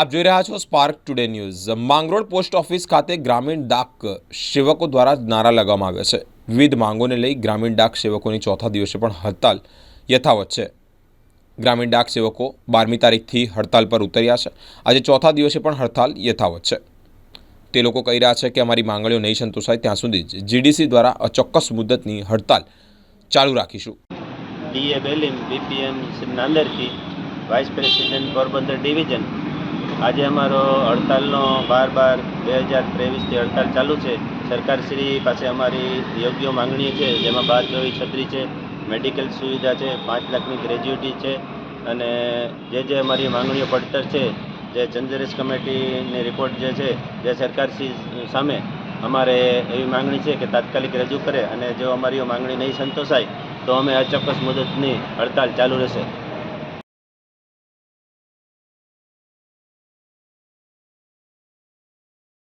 આપ જોઈ રહ્યા છો Spark Today News Mangrol post office ખાતે ગ્રામીણ ડાક સેવકો દ્વારા નારા લગાવવામાં આવ્યા છે. વિવિધ માંગોને લઈ ગ્રામીણ ડાક સેવકોની ચોથા દિવસે પણ હડતાલ યથાવત છે. ગ્રામીણ ડાક સેવકો બારમી તારીખથી હડતાલ પર ઉતર્યા છે. આજે ચોથા દિવસે પણ હડતાલ યથાવત છે. તે લોકો કહી રહ્યા છે કે અમારી માંગણીઓ નહીં સંતોષાય ત્યાં સુધી જ જીડીસી દ્વારા અચોક્કસ મુદ્દતની હડતાલ ચાલુ રાખીશું. ડીએ બેલીમ બીપીએમ નાંદેડથી વાઇસ પ્રેસિડેન્ટ પોરબંદર ડિવિઝન આજે અમારો હડતાલનો બાર બાર બે હજાર ત્રેવીસથી હડતાલ ચાલુ છે. સરકારશ્રી પાસે અમારી યોગ્ય માંગણી છે, જેમાં બાર ચોવીસ છત્રી છે, મેડિકલ સુવિધા છે, પાંચ લાખની ગ્રેજ્યુટી છે, અને જે જે અમારી માંગણીઓ પડતર છે, જે ચંદ્રેશ કમિટીની રિપોર્ટ જે છે, જે સરકારશ્રી સામે અમારે એવી માંગણી છે કે તાત્કાલિક રજૂ કરે અને જો અમારી માંગણી નહીં સંતોષાય, તો અમે અચોક્કસ મુદતની હડતાલ ચાલુ રહેશે.